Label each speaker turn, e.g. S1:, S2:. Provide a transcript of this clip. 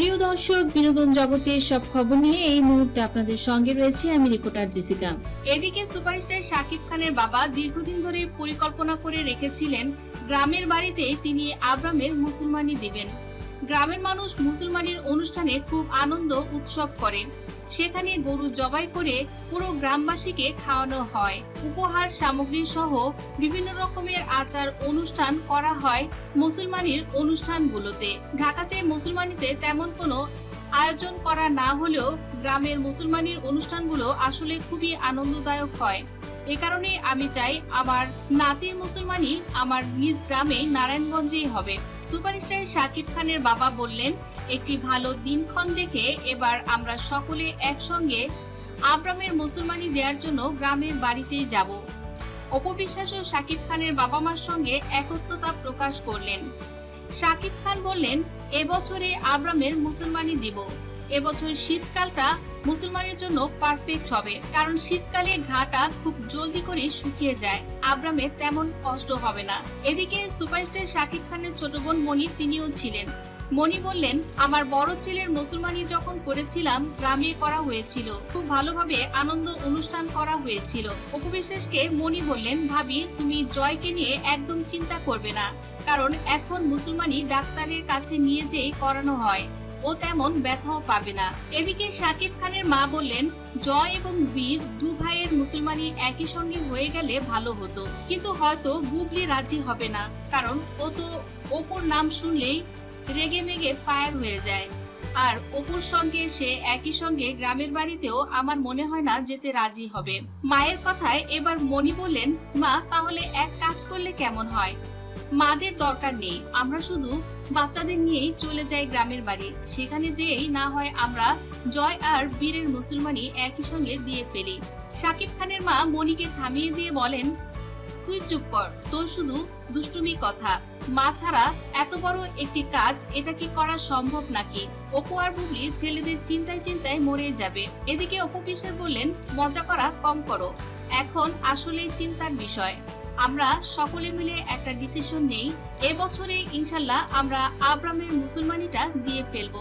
S1: প্রিয় দর্শক, বিনোদন জগতের সব খবর নিয়ে এই মুহূর্তে আপনাদের সঙ্গে রয়েছে আমি রিপোর্টার জেসিকা। এদিকে সুপারস্টার শাকিব খানের বাবা দীর্ঘদিন ধরে পরিকল্পনা করে রেখেছিলেন গ্রামের বাড়িতে তিনি আব্রামের মুসলমানি দিবেন। গ্রামের মানুষ মুসলমানির অনুষ্ঠানে খুব আনন্দ, উৎসব করে। সেখানে গরু জবাই করে পুরো গ্রামবাসীকে খাওয়ানো হয়। উপহার সামগ্রী সহ বিভিন্ন রকমের আচার অনুষ্ঠান করা হয় মুসলমানির অনুষ্ঠানগুলোতে। ঢাকাতে মুসলমানিতে তেমন কোনো আয়োজন করা না হলেও গ্রামের মুসলমানির অনুষ্ঠানগুলো আসলে খুবই আনন্দদায়ক হয়। এ কারণে আমি চাই আমার নাতির মুসলমানি আমার নিজ গ্রামে নারায়ণগঞ্জেই হবে। সুপারস্টার শাকিব খানের বাবা বললেন, একটি ভালো দিনক্ষণ দেখে এবার আমরা সকলে একসঙ্গে আব্রামের মুসলমানি দেওয়ার জন্য গ্রামের বাড়িতেই যাব। অপবিশ্বাস ও শাকিব খানের বাবা মার সঙ্গে একত্রতা প্রকাশ করলেন। শাকিব খান বললেন এবছরে আব্রামের মুসলমানি দিব। এবছর শীতকালটা মুসলমানের জন্য পারফেক্ট হবে, কারণ শীতকালে ঘাটা খুব জলদি করে শুকিয়ে যায়। আব্রামের তেমন কষ্ট হবে না। এদিকে সুপারস্টার শাকিব খানের ছোট বোন মনি তিনিও ছিলেন। মনি বললেন, আমার বড় ছেলের মুসলমানি যখন করেছিলাম, গ্রামে করা হয়েছিল। খুব ভালোভাবে আনন্দ অনুষ্ঠান করা হয়েছিল। উপবিশ্বাসকে মনি বললেন, ভাবি, তুমি জয়কে নিয়ে একদম চিন্তা করবে না। কারণ এখন মুসলমানি ডাক্তারের কাছে নিয়ে যেয়ে করানো হয়। ও তেমন ব্যথাও পাবে না। এদিকে শাকিব খানের মা বললেন, জয় এবং বীর দু ভাইয়ের মুসলমানি একই সঙ্গে হয়ে গেলে ভালো হতো। কিন্তু হয়তো বুবলি রাজি হবে না। কারণ ও তো ওপর নাম শুনলেই রেগে মেগে ফায়ার হয়ে যায়। আর অপুর সঙ্গে সে একই সঙ্গে গ্রামের বাড়িতেও আমার মনে হয় না যেতে রাজি হবে। মায়ের কথায় এবার মনি বললেন, মা, তাহলে এক কাজ করলে কেমন হয়? মাদের দরকার নেই। আমরা শুধু বাচ্চাদের নিয়েই চলে যাই গ্রামের বাড়ি। সেখানে যেয়েই না হয় আমরা জয় আর বীরের মুসলমানি একই সঙ্গে দিয়ে ফেলি। শাকিব খানের মা মনিকে থামিয়ে দিয়ে বলেন, তুই চুপ কর, তোর শুধু দুষ্টুমি কথা। মা ছাড়া এত বড় একটি কাজ এটা কি করা সম্ভব নাকি? অপু আর বুবলি ছেলেদের চিন্তায় চিন্তায় মরে যাবে। এদিকে অপু বিশ্বাস বললেন, মজা করা কম করো। এখন আসলে চিন্তার বিষয়। আমরা সকলে মিলে একটা ডিসিশন নেই। এবছরে ইনশাল্লাহ আমরা আব্রামের মুসলমানিটা দিয়ে ফেলব।